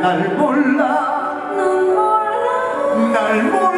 날 몰라. 날 몰라. 날 몰라.